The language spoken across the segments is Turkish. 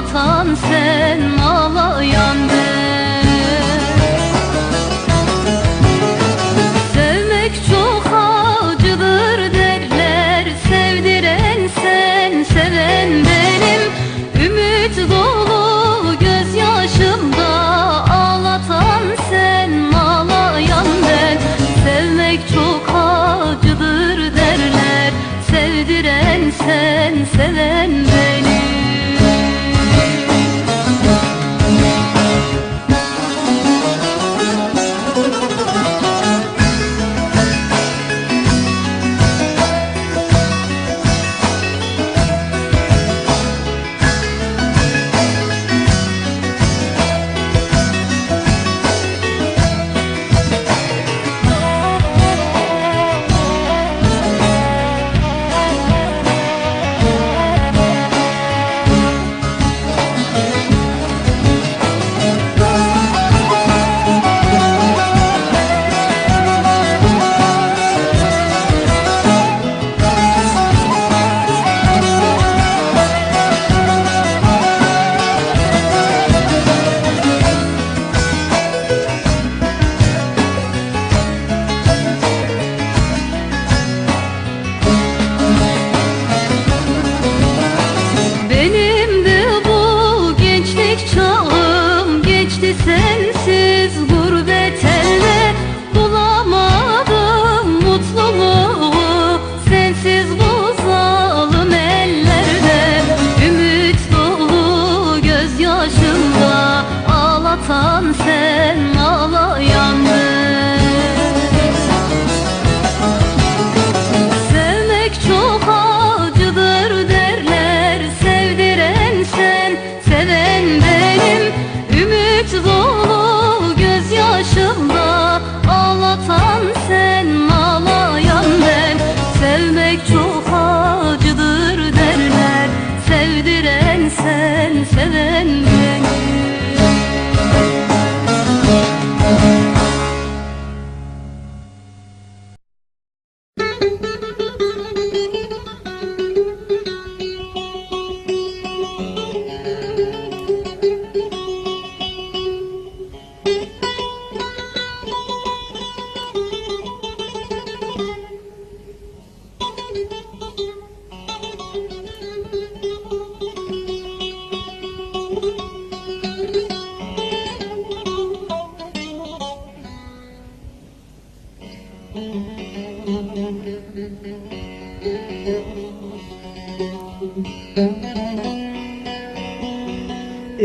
Ağlatan sen ağlayan ben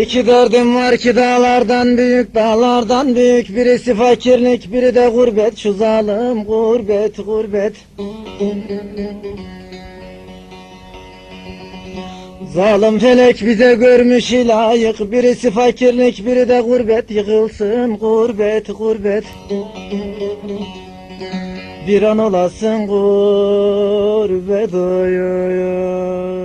İki derdim var ki dağlardan büyük dağlardan büyük. Birisi fakirlik biri de gurbet. Şu zalim gurbet gurbet. Zalim felek bize görmüş layık Birisi fakirlik biri de gurbet. Yıkılsın gurbet gurbet. Bir an olasın gurbet. Oy oy oy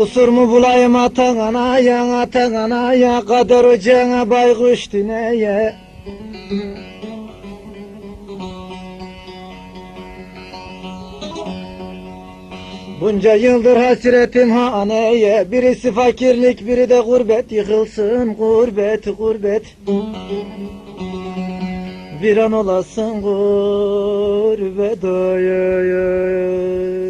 Kusur mu bulayım atan anaya, atan anaya Kader ocağına baykuş dineye. Bunca yıldır hasretim haneye Birisi fakirlik biri de gurbet. Yıkılsın gurbet gurbet. Bir an olasın gurbet. Oy oy oy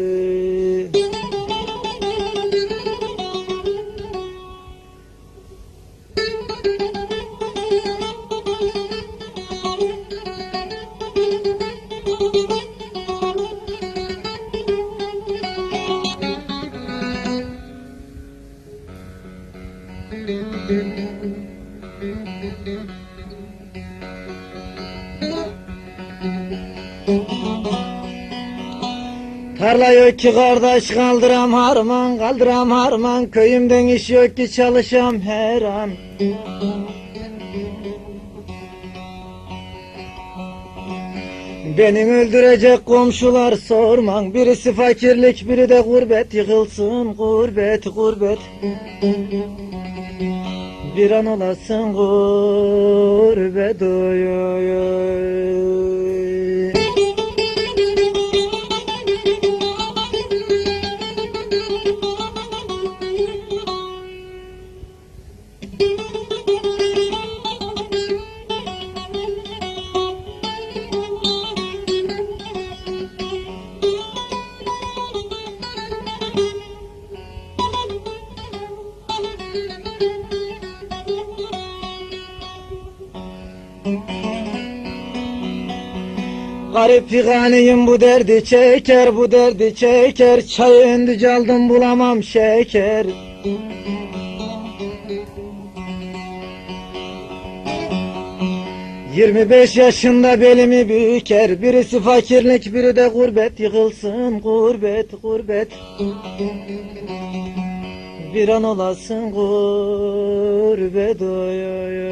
Tarla yok ki kardeş kaldıram harman kaldıram harman. Köyümden iş yok ki çalışam her an. Beni öldürecek komşular sorman Birisi fakirlik biri de gurbet. Yıkılsın gurbet gurbet. Bir an olasın gurbet oy Garip figaniyim bu derdi çeker bu derdi çeker. Çay aldım bulamam şeker. Yirmi beş yaşında belimi büker. Birisi fakirlik biri de gurbet. Yıkılsın gurbet gurbet. Bir an olasın gurbet. Oy oy oy